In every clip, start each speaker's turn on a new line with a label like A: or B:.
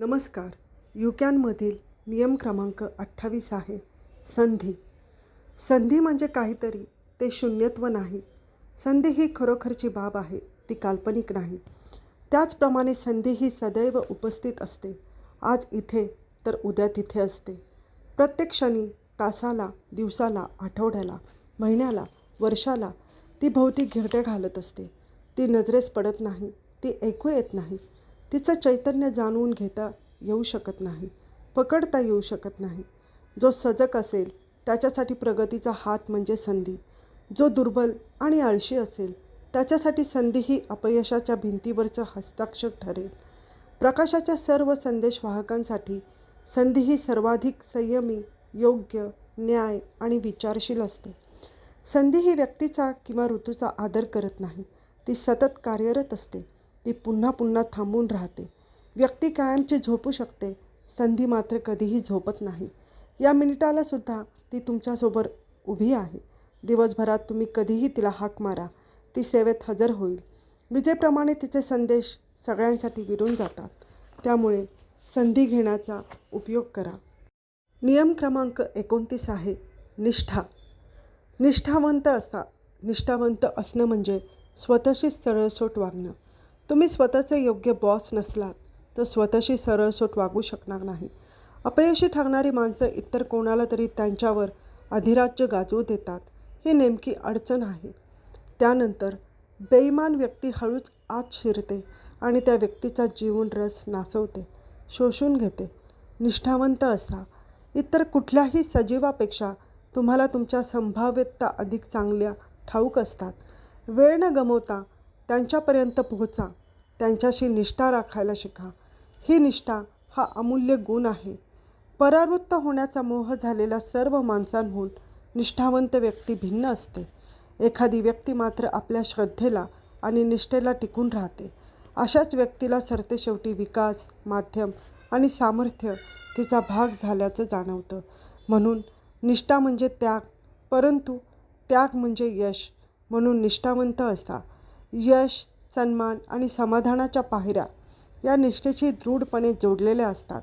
A: नमस्कार. युक्यांमधील नियम क्रमांक अठ्ठावीस आहे. संधी. संधी म्हणजे काहीतरी. ते शून्यत्व नाही. संधी ही खरोखरची बाब आहे ती काल्पनिक नाही. त्याचप्रमाणे संधी ही सदैव उपस्थित असते. आज इथे तर उद्या तिथे असते. प्रत्येक क्षणी तासाला दिवसाला आठवड्याला महिन्याला वर्षाला ती भोवती घिरट्या घालत असते. ती नजरेस पडत नाही. ती ऐकू येत नाही. तिचं चैतन्य जाणून घेता येऊ शकत नाही पकडता येऊ शकत नाही. जो सजग असेल त्याच्यासाठी प्रगतीचा हात म्हणजे संधी. जो दुर्बल आणि आळशी असेल त्याच्यासाठी संधी ही अपयशाच्या भिंतीवरचं हस्ताक्षर ठरेल. प्रकाशाच्या सर्व संदेशवाहकांसाठी संधी ही सर्वाधिक संयमी योग्य न्याय आणि विचारशील असते. संधी ही व्यक्तीचा किंवा ऋतूचा आदर करत नाही ती सतत कार्यरत असते. ती पुन्हा पुन्हा थांबून राहते. व्यक्ती कायमची झोपू शकते. संधी मात्र कधीही झोपत नाही. या मिनिटालासुद्धा ती तुमच्यासोबत उभी आहे. दिवसभरात तुम्ही कधीही तिला हाक मारा. ती सेवेत हजर होईल. विजेप्रमाणे तिचे संदेश सगळ्यांसाठी विरून जातात. त्यामुळे संधी घेण्याचा उपयोग करा. नियम क्रमांक एकोणतीस आहे. निष्ठा. निष्ठावंत असा निष्ठावंत असणं म्हणजे स्वतःशीच सरळसोट वागणं. तुम्ही स्वतःचे योग्य बॉस नसलात तर स्वतःशी सरळसोट वागू शकणार नाही. अपयशी ठरणारी माणसं इतर कोणाला तरी त्यांच्यावर अधिराज्य गाजवू देतात ही नेमकी अडचण आहे. त्यानंतर बेईमान व्यक्ती हळूच आत शिरते आणि त्या व्यक्तीचा जीवन रस नासवते शोषून घेते निष्ठावंत असा. इतर कुठल्याही सजीवापेक्षा तुम्हाला तुमच्या संभाव्यता अधिक चांगल्या ठाऊक असतात. वेळ न गमवता त्यांच्यापर्यंत पोहोचा. त्यांच्याशी निष्ठा राखायला शिका. ही निष्ठा हा अमूल्य गुण आहे. परावृत्त होण्याचा मोह झालेला सर्व माणसांहून निष्ठावंत व्यक्ती भिन्न असते. एखादी व्यक्ती मात्र आपल्या श्रद्धेला आणि निष्ठेला टिकून राहते. अशाच व्यक्तीला सरतेशेवटी विकास माध्यम आणि सामर्थ्य तिचा भाग झाल्याचं जाणवतं. म्हणून निष्ठा म्हणजे त्याग परंतु त्याग म्हणजे यश. म्हणून निष्ठावंत असा. यश सन्मान आणि समाधानाच्या पायऱ्या या निष्ठेशी दृढपणे जोडलेल्या असतात.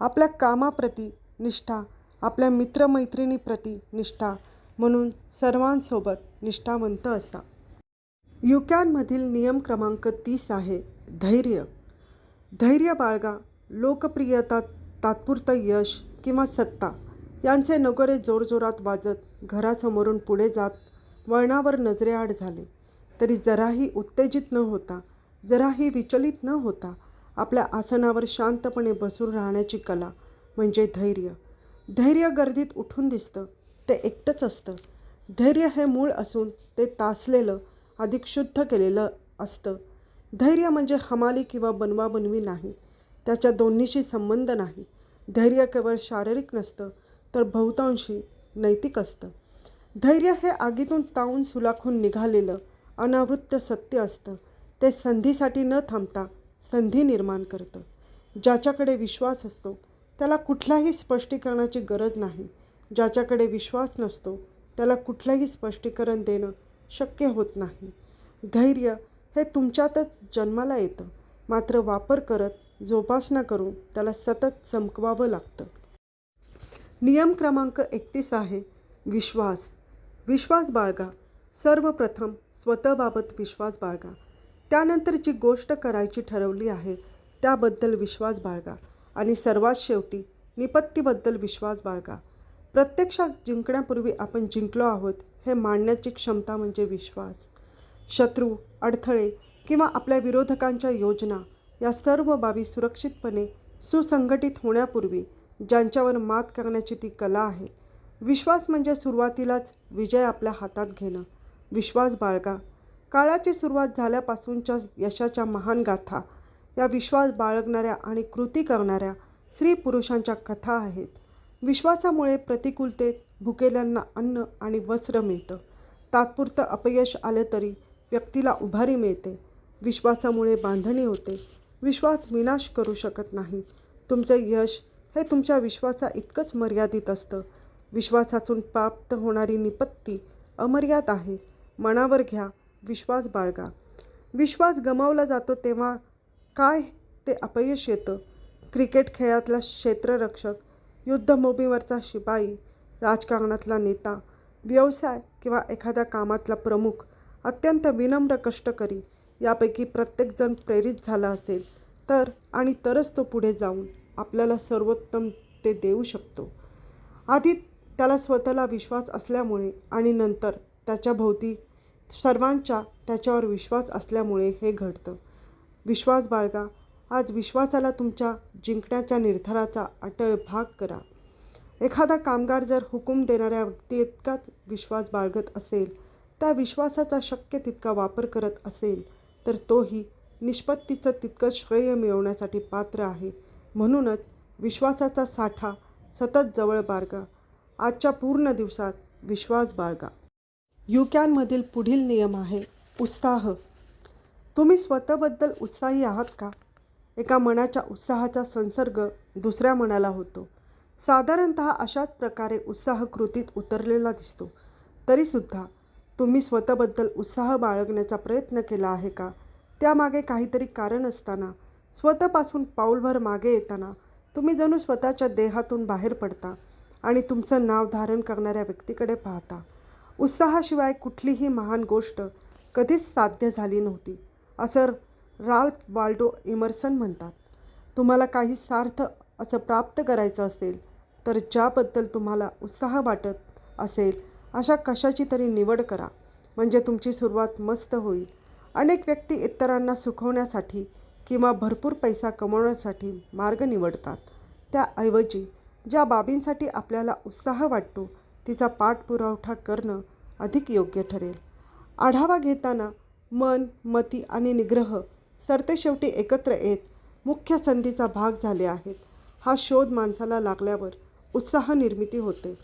A: आपल्या कामाप्रती निष्ठा आपल्या मित्रमैत्रिणीप्रती निष्ठा म्हणून सर्वांसोबत निष्ठावंत असा. युक्यांमधील नियम क्रमांक तीस आहे धैर्य. धैर्य बाळगा लोकप्रियता तात्पुरतं यश किंवा सत्ता यांचे नगरे जोरजोरात वाजत घरासमोरून पुढे जात वळणावर नजरेआड झाले. तरी जराही उत्तेजित न होता जराही विचलित न होता आपल्या आसनावर शांतपणे बसून राहण्याची कला म्हणजे धैर्य. धैर्य गर्दीत उठून दिसतं ते एकटंच असतं. धैर्य हे मूळ असून ते तासलेलं अधिक शुद्ध केलेलं असतं. धैर्य म्हणजे हमाली किंवा बनवाबनवी नाही त्याच्या दोन्हीशी संबंध नाही. धैर्य केवळ शारीरिक नसतं तर बहुतांशी नैतिक असतं. धैर्य हे आगीतून तावून सुलाखून निघालेलं अनावृत्त सत्य असतं. ते संधीसाठी न थांबता संधी निर्माण करतं. ज्याच्याकडे विश्वास असतो त्याला कुठल्याही स्पष्टीकरणाची गरज नाही. ज्याच्याकडे विश्वास नसतो त्याला कुठलंही स्पष्टीकरण देणं शक्य होत नाही. धैर्य हे तुमच्यातच जन्माला येतं. मात्र वापर करत जोपासना करून त्याला सतत चमकवावं लागतं. नियम क्रमांक एकतीस आहे विश्वास. विश्वास बाळगा सर्वप्रथम स्वतःबाबत विश्वास बाळगा. त्यानंतर जी गोष्ट करायची ठरवली आहे त्याबद्दल विश्वास बाळगा. आणि सर्वात शेवटी निपत्तीबद्दल विश्वास बाळगा. प्रत्यक्षात जिंकण्यापूर्वी आपण जिंकलो आहोत हे मांडण्याची क्षमता म्हणजे विश्वास. शत्रू अडथळे किंवा आपल्या विरोधकांच्या योजना या सर्व बाबी सुरक्षितपणे सुसंघटित होण्यापूर्वी ज्यांच्यावर मात करण्याची ती कला आहे. विश्वास म्हणजे सुरुवातीलाच विजय आपल्या हातात घेणं. विश्वास बाळगा. काळाची सुरुवात झाल्यापासूनच्या यशाच्या महान गाथा या विश्वास बाळगणाऱ्या आणि कृती करणाऱ्या स्त्री पुरुषांच्या कथा आहेत. विश्वासामुळे प्रतिकूलतेत भुकेल्यांना अन्न आणि वस्त्र मिळतं. तात्पुरतं अपयश आलं तरी व्यक्तीला उभारी मिळते. विश्वासामुळे बांधणी होते. विश्वास विनाश करू शकत नाही. तुमचं यश हे तुमच्या विश्वासा इतकंच मर्यादित असतं. विश्वासातून प्राप्त होणारी निपत्ती अमर्याद आहे. मनावर घ्या विश्वास बाळगा. विश्वास गमावला जातो तेव्हा काय ते अपयश येतं. क्रिकेट खेळातला क्षेत्ररक्षक युद्धभूमीवरचा शिपाई राजकारणातला नेता व्यवसाय किंवा एखाद्या कामातला प्रमुख अत्यंत विनम्र कष्टकरी यापैकी प्रत्येकजण प्रेरित झाला असेल तर आणि तरच तो पुढे जाऊन आपल्याला सर्वोत्तम ते देऊ शकतो. आधी त्याला स्वतःला विश्वास असल्यामुळे आणि नंतर त्याच्या भोवती सर्वांचा त्याच्यावर विश्वास असल्यामुळे हे घडतं. विश्वास बाळगा आज विश्वासाला तुमच्या जिंकण्याच्या निर्धाराचा अटळ भाग करा. एखादा कामगार जर हुकूम देणाऱ्या व्यक्ती इतकाच विश्वास बाळगत असेल त्या विश्वासाचा शक्य तितका वापर करत असेल तर तोही निष्पत्तीचं तितकं श्रेय मिळवण्यासाठी पात्र आहे. म्हणूनच विश्वासाचा साठा सतत जवळ बाळगा. आजच्या पूर्ण दिवसात विश्वास बाळगा. युक्यांमधील पुढील नियम आहे उत्साह. तुम्ही स्वतःबद्दल उत्साही आहात का? एका मनाच्या उत्साहाचा संसर्ग दुसऱ्या मनाला होतो. साधारणत अशाच प्रकारे उत्साह कृतीत उतरलेला दिसतो. तरीसुद्धा तुम्ही स्वतःबद्दल उत्साह बाळगण्याचा प्रयत्न केला आहे का? त्यामागे काहीतरी कारण असताना स्वतःपासून पाऊलभर मागे येताना तुम्ही जणू स्वतःच्या देहातून बाहेर पडता आणि तुमचं नाव धारण करणाऱ्या व्यक्तीकडे पाहता. उत्साहाशिवाय कुठलीही महान गोष्ट कधीच साध्य झाली नव्हती. असं राल्फ वाल्डो इमर्सन म्हणतात. तुम्हाला काही सार्थ असं प्राप्त करायचं असेल तर ज्याबद्दल तुम्हाला उत्साह वाटत असेल अशा कशाची तरी निवड करा. म्हणजे तुमची सुरुवात मस्त होईल. अनेक व्यक्ती इतरांना सुखवण्यासाठी किंवा भरपूर पैसा कमवण्यासाठी मार्ग निवडतात. त्याऐवजी ज्या बाबींसाठी आपल्याला उत्साह वाटतो तिचा पाठपुरावठा करणं अधिक योग्य ठरेल. आढावा घेताना मन मती आणि निग्रह सरतेशेवटी एकत्र येत मुख्य संधीचा भाग झाले आहेत. हा शोध माणसाला लागल्यावर उत्साह निर्मिती होते.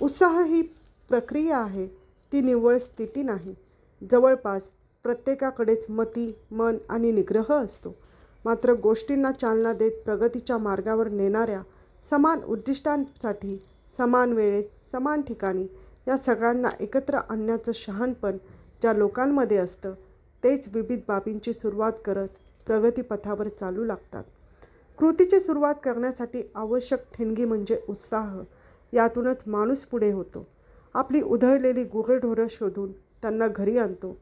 A: उत्साह ही प्रक्रिया आहे ती निव्वळ स्थिती नाही. जवळपास प्रत्येकाकडेच मती मन आणि निग्रह असतो. मात्र गोष्टींना चालना देत प्रगतीच्या मार्गावर नेणाऱ्या समान उद्दिष्टांसाठी समान वेळेत समान ठिकाणी या सगळ्यांना एकत्र आणण्याचं शहाणपण ज्या लोकांमध्ये असतं तेच विविध बाबींची सुरुवात करत प्रगतीपथावर चालू लागतात. कृतीची सुरुवात करण्यासाठी आवश्यक ठिणगी म्हणजे उत्साह यातूनच माणूस पुढे होतो. आपली उधळलेली गुहेढोरं शोधून त्यांना घरी आणतो.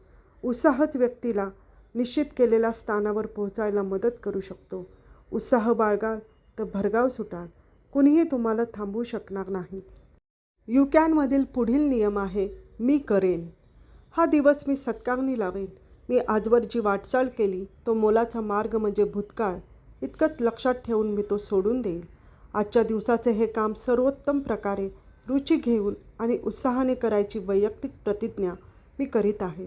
A: उत्साहच व्यक्तीला निश्चित केलेल्या स्थानावर पोहोचायला मदत करू शकतो. उत्साह बाळगाल तर भरगाव सुटाल. कुणीही तुम्हाला थांबवू शकणार नाही. युक्यांमधील पुढील नियम आहे मी करेन. हा दिवस मी सत्कारणी लावेन. मी आजवर जी वाटचाल केली तो मोलाचा मार्ग म्हणजे भूतकाळ. इतकंच लक्षात ठेवून मी तो सोडून देईल. आजच्या दिवसाचे हे काम सर्वोत्तम प्रकारे रुची घेऊन आणि उत्साहाने करायची वैयक्तिक प्रतिज्ञा मी करीत आहे.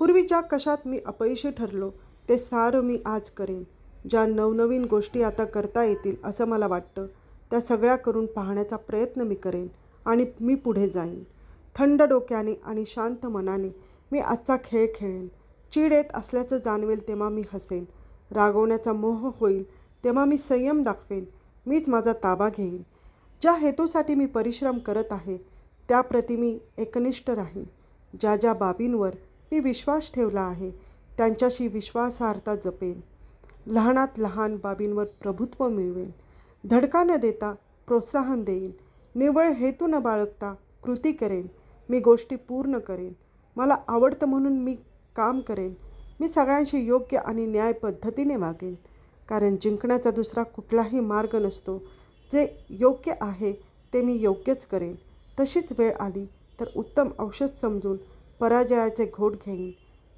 A: पूर्वी ज्या कशात मी अपयशी ठरलो ते सारं मी आज करेन. ज्या नवनवीन गोष्टी आता करता येतील असं मला वाटतं त्या सगळ्या करून पाहण्याचा प्रयत्न मी करेन. आणि मी पुढे जाईन. थंड डोक्याने आणि शांत मनाने मी आजचा खेळ खेळेन. चीड येत असल्याचं जाणवेल तेव्हा मी हसेन. रागवण्याचा मोह होईल तेव्हा मी संयम दाखवेन. मीच माझा ताबा घेईन. ज्या हेतूसाठी मी परिश्रम करत आहे त्याप्रती मी एकनिष्ठ राहीन. ज्या ज्या बाबींवर मी विश्वास ठेवला आहे त्यांच्याशी विश्वासार्हता जपेन. लहानात लहान बाबींवर प्रभुत्व मिळवेन. धडका न देता प्रोत्साहन देईन. निव्वळ हेतू न बाळगता कृती करेन. मी गोष्टी पूर्ण करेन. मला आवडतं म्हणून मी काम करेन. मी सगळ्यांशी योग्य आणि न्याय पद्धतीने वागेन. कारण जिंकण्याचा दुसरा कुठलाही मार्ग नसतो. जे योग्य आहे ते मी योग्यच करेन. तशीच वेळ आली तर उत्तम औषध समजून पराजयाचे घोट घेईन.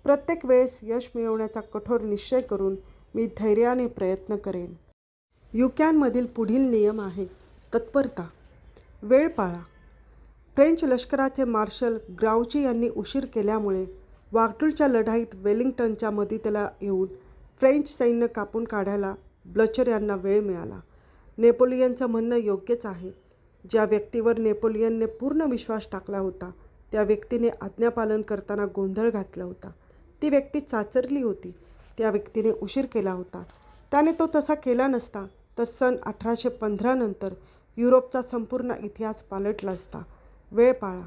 A: प्रत्येक वेळेस यश मिळवण्याचा कठोर निश्चय करून मी धैर्याने प्रयत्न करेन. युक्यांमधील पुढील नियम आहे तत्परता. वेळ पाळा. फ्रेंच लष्कराचे मार्शल ग्राउची यांनी उशीर केल्यामुळे वागटूलच्या लढाईत वेलिंग्टनच्या मदतीला येऊन फ्रेंच सैन्य कापून काढायला ब्लचर यांना वेळ मिळाला. नेपोलियनचं म्हणणं योग्यच आहे. ज्या व्यक्तीवर नेपोलियनने पूर्ण विश्वास टाकला होता त्या व्यक्तीने आज्ञापालन करताना गोंधळ घातला होता. ती व्यक्ती चाचरली होती. त्या व्यक्तीने उशीर केला होता. त्याने तो तसा केला नसता तर सन अठराशे पंधरा नंतर युरोपचा संपूर्ण इतिहास पालटला असता. वेळ पाळा.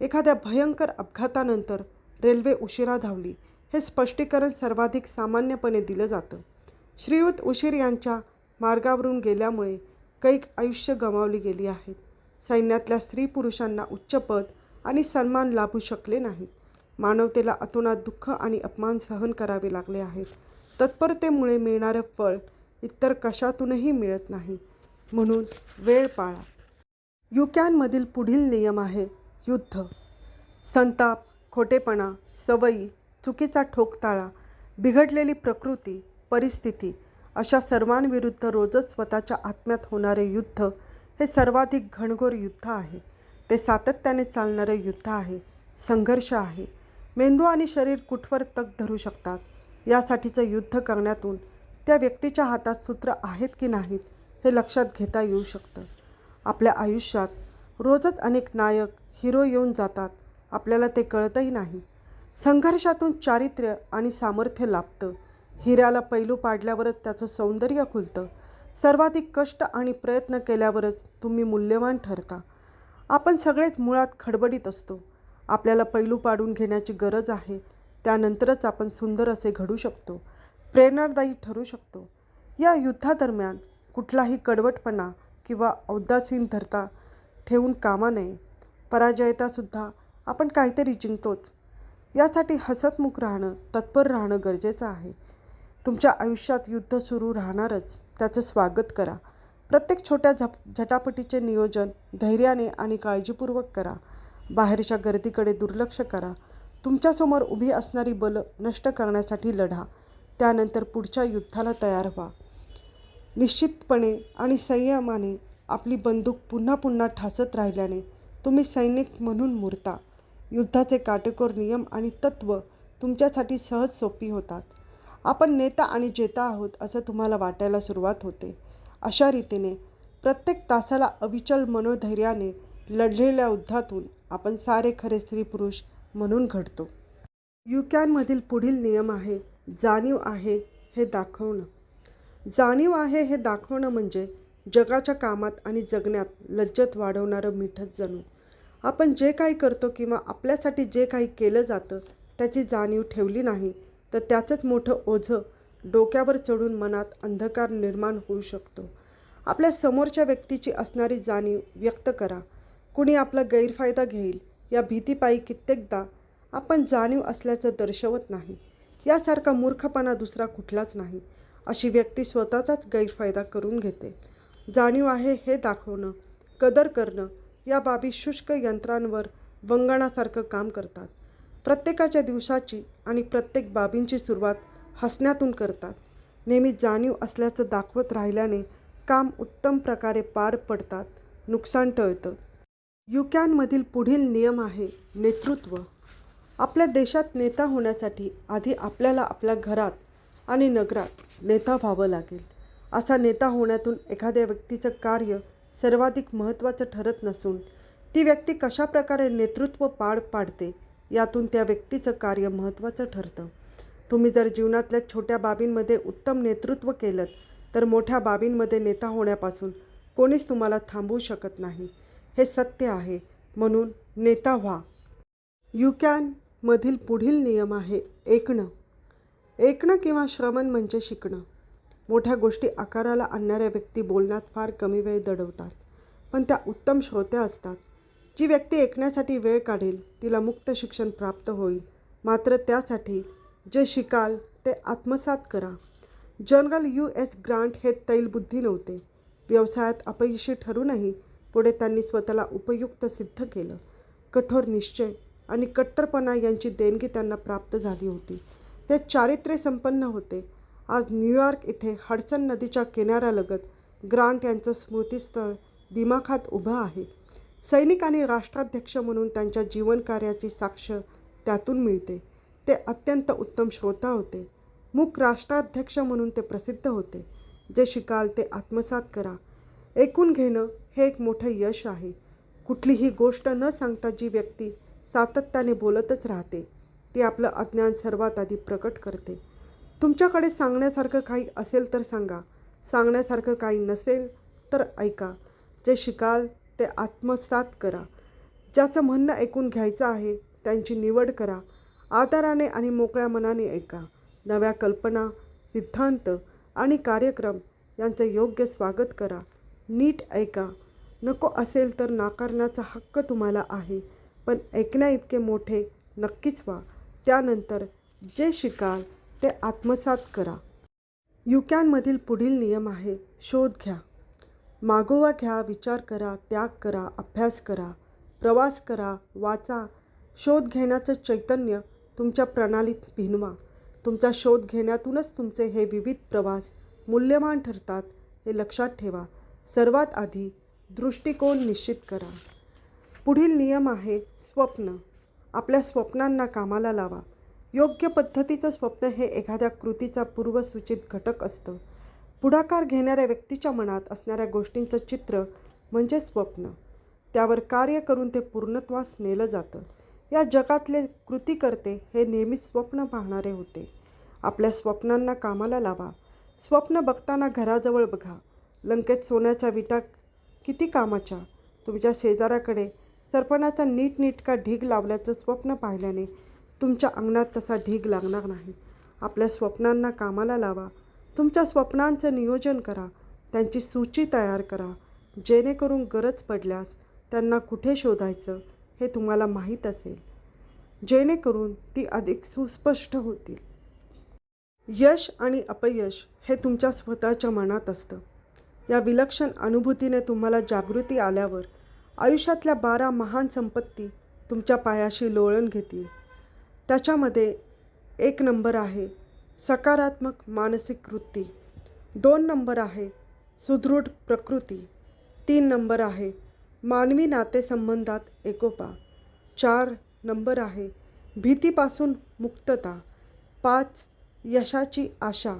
A: एखाद्या भयंकर अपघातानंतर रेल्वे उशिरा धावली. हे स्पष्टीकरण सर्वाधिक सामान्यपणे दिलं जातं. श्रीयुत उशीर यांच्या मार्गावरून गेल्यामुळे कैक आयुष्य गमावली गेली आहेत. सैन्यातल्या स्त्री पुरुषांना उच्च पद आणि सन्मान लाभू शकले नाहीत. मानवतेला अतोनात दुःख आणि अपमान सहन करावे लागले आहेत. तत्परतेमुळे मिळणारं फळ इतर कशातूनही मिळत नाही. म्हणून वेळ पाळा. युक्यांमधील पुढील नियम आहे युद्ध. संताप खोटेपणा सवयी चुकीचा ठोकताळा बिघडलेली प्रकृती परिस्थिती अशा सर्वांविरुद्ध रोजच स्वतःच्या आत्म्यात होणारे युद्ध हे सर्वाधिक घणघोर युद्ध आहे. ते सातत्याने चालणारे युद्ध आहे. संघर्ष आहे. मेंदू आणि शरीर कुठवर तग धरू शकतात? यासाठीचं युद्ध करण्यातून त्या व्यक्तीच्या हातात सूत्र आहेत की नाहीत? हे लक्षात घेता येऊ शकतं. आपल्या आयुष्यात रोजच अनेक नायक हिरो येऊन जातात. आपल्याला ते कळतही नाही. संघर्षातून चारित्र्य आणि सामर्थ्य लाभतं. हिऱ्याला पैलू पाडल्यावरच त्याचं सौंदर्य खुलतं. सर्वाधिक कष्ट आणि प्रयत्न केल्यावरच तुम्ही मूल्यवान ठरता. आपण सगळेच मुळात खडबडीत असतो. आपल्याला पैलू पाडून घेण्याची गरज आहे. त्यानंतरच आपण सुंदर असे घडू शकतो. प्रेरणादायी ठरू शकतो. या युद्धादरम्यान कुठलाही कडवटपणा किंवा औदासीन धरता ठेवून कामा नये. पराजयतासुद्धा आपण काहीतरी जिंकतोच. यासाठी हसतमुख राहणं तत्पर राहणं गरजेचं आहे. तुमच्या आयुष्यात युद्ध सुरू राहणारच त्याचं स्वागत करा. प्रत्येक छोट्या झप झटापटीचे नियोजन धैर्याने आणि काळजीपूर्वक करा. बाहेरच्या गर्दीकडे दुर्लक्ष करा. तुमच्यासमोर उभी असणारी बलं नष्ट करण्यासाठी लढा. त्यानंतर पुढच्या युद्धाला तयार व्हा. निश्चितपणे आणि संयमाने आपली बंदूक पुन्हा पुन्हा ठासत राहिल्याने तुम्ही सैनिक म्हणून मुरता. युद्धाचे काटेकोर नियम आणि तत्त्व तुमच्यासाठी सहज सोपी होतात. आपण नेता आणि जेता आहोत असं तुम्हाला वाटायला सुरुवात होते. अशा रीतीने प्रत्येक तासाला अविचल मनोधैर्याने लढलेल्या युद्धातून आपण सारे खरे स्त्री पुरुष म्हणून घडतो. युक्यांमधील पुढील नियम आहे जाणीव आहे हे दाखवणं. जाणीव आहे हे दाखवणं म्हणजे जगाच्या कामात आणि जगण्यात लज्जत वाढवणारं मिठच जणू. आपण जे काही करतो किंवा आपल्यासाठी जे काही केलं जातं त्याची जाणीव ठेवली नाही तर त्याचंच मोठं ओझं डोक्यावर चढून मनात अंधकार निर्माण होऊ शकतो. आपल्या समोरच्या व्यक्तीची असणारी जाणीव व्यक्त करा. कुणी आपला गैरफायदा घेईल या भीतीपायी कित्येकदा आपण जाणीव असल्याचं दर्शवत नाही. यासारखा मूर्खपणा दुसरा कुठलाच नाही. अशी व्यक्ती स्वतःचाच गैरफायदा करून घेते. जाणीव आहे हे दाखवणं कदर करणं या बाबी शुष्क यंत्रांवर वंगणासारखं काम करतात. प्रत्येकाच्या दिवसाची आणि प्रत्येक बाबींची सुरुवात हसण्यातून करतात. नेहमी जाणीव असल्याचं दाखवत राहिल्याने काम उत्तम प्रकारे पार पडतात नुकसान टळतं. युक्यांमधील पुढील नियम आहे नेतृत्व. आपल्या देशात नेता होण्यासाठी आधी आपल्याला आपल्या घरात आणि नगरात नेता व्हावं लागेल. असा नेता होण्यातून एखाद्या व्यक्तीचं कार्य सर्वाधिक महत्त्वाचं ठरत नसून ती व्यक्ती कशा प्रकारे नेतृत्व पाड पाडते यातून त्या व्यक्तीचं कार्य महत्त्वाचं ठरतं. तुम्ही जर जीवनातल्या छोट्या बाबींमध्ये उत्तम नेतृत्व केलं तर मोठ्या बाबींमध्ये नेता होण्यापासून कोणीच तुम्हाला थांबवू शकत नाही. हे सत्य आहे. म्हणून नेता व्हा. यू कॅनमधील पुढील नियम आहे ऐकणं ऐकणं किंवा श्रवण म्हणजे शिकणं. मोठ्या गोष्टी आकाराला आणणाऱ्या व्यक्ती बोलण्यात फार कमी वेळ दडवतात पण त्या उत्तम श्रोत्या असतात. जी व्यक्ती ऐकण्यासाठी वेळ काढेल तिला मुक्त शिक्षण प्राप्त होईल. मात्र त्यासाठी जे शिकाल ते आत्मसात करा. जनरल यू एस ग्रांट हे तैलबुद्धी नव्हते. व्यवसायात अपयशी ठरूनही पुढे त्यांनी स्वतःला उपयुक्त सिद्ध केलं. कठोर निश्चय आणि कट्टरपणा यांची देणगी त्यांना प्राप्त झाली होती. ते चारित्र्य संपन्न होते. आज न्यूयॉर्क इथे हडसन नदीच्या किनाऱ्यालगत ग्रांट यांचं स्मृतिस्थळ दिमाखात उभं आहे. सैनिक आणि राष्ट्राध्यक्ष म्हणून त्यांच्या जीवनकार्याची साक्ष त्यातून मिळते. ते अत्यंत उत्तम श्रोता होते. मूक राष्ट्राध्यक्ष म्हणून ते प्रसिद्ध होते. जे शिकाल ते आत्मसात करा. ऐकून घेणं हे एक मोठं यश आहे. कुठलीही गोष्ट न सांगता जी व्यक्ती सातत्याने बोलतच राहते ती आपलं अज्ञान सर्वात आधी प्रकट करते. तुमच्याकडे सांगण्यासारखं काही असेल तर सांगा. सांगण्यासारखं काही नसेल तर ऐका. जे शिकाल ते आत्मसात करा. ज्याचं म्हणणं ऐकून घ्यायचं आहे त्यांची निवड करा. आदराने आणि मोकळ्या मनाने ऐका. नव्या कल्पना सिद्धांत आणि कार्यक्रम यांचं योग्य स्वागत करा. नीट ऐका. नको असेल तर नाकारण्याचा हक्क तुम्हाला आहे पण ऐकण्या इतके मोठे नक्कीच व्हा. त्यानंतर जे शिकाल ते आत्मसात करा. युक्यांमधील पुढील नियम आहे शोध घ्या. मागोवा घ्या विचार करा त्याग करा अभ्यास करा प्रवास करा वाचा. शोध घेण्याचं चैतन्य तुमच्या प्रणालीत भिनवा. तुमचा शोध घेण्यातूनच तुमचे हे विविध प्रवास मूल्यवान ठरतात हे लक्षात ठेवा. सर्वात आधी दृष्टिकोन निश्चित करा. पुढील नियम आहे स्वप्न. आपल्या स्वप्नांना कामाला लावा. योग्य पद्धतीचं स्वप्न हे एखाद्या कृतीचा पूर्वसूचित घटक असतं. पुढाकार घेणाऱ्या व्यक्तीच्या मनात असणाऱ्या गोष्टींचं चित्र म्हणजे स्वप्न. त्यावर कार्य करून ते पूर्णत्वास नेलं जातं. या जगातले कृती करते हे नेहमीच स्वप्न पाहणारे होते. आपल्या स्वप्नांना कामाला लावा. स्वप्न बघताना घराजवळ बघा. लंकेत सोन्याच्या विटा किती कामाच्या? तुमच्या शेजाऱ्याकडे सरपणाचा नीटनीटका ढीग लावल्याचं स्वप्न पाहिल्याने तुमच्या अंगणात तसा ढीग लागणार नाही. आपल्या स्वप्नांना कामाला लावा. तुमच्या स्वप्नांचं नियोजन करा. त्यांची सूची तयार करा. जेणेकरून गरज पडल्यास त्यांना कुठे शोधायचं हे तुम्हाला माहीत असेल. जेणेकरून ती अधिक सुस्पष्ट होतील. यश आणि अपयश हे तुमच्या स्वतःच्या मनात असतं. या विलक्षण अनुभूतीने तुम्हाला जागृती आल्यावर आयुष्यातल्या बारा महान संपत्ती तुमच्या पायाशी लोळण घेतील. त्याच्यामध्ये एक नंबर आहे सकारात्मक मानसिक वृत्ती. दोन नंबर आहे सुदृढ प्रकृती. तीन नंबर आहे मानवी नातेसंबंधात एकोपा. चार नंबर आहे भीतीपासून मुक्तता. पाच यशाची आशा.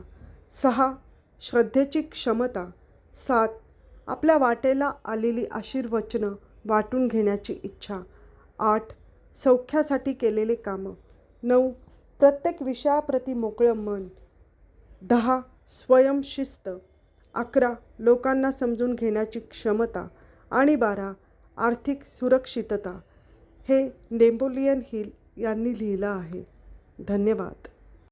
A: सहा श्रद्धेची क्षमता. सात आपल्या वाटेला आलेली आशीर्वचनं वाटून घेण्याची इच्छा. आठ. सौख्यासाठी केलेले कामं. नऊ. प्रत्येक विषयाप्रती मोकळं मन. दहा. स्वयंशिस्त अकरा. लोकांना समजून घेण्याची क्षमता. आणि बारा. आर्थिक सुरक्षितता. हे नेम्बोलियन हिल यांनी लिहिलं आहे. धन्यवाद.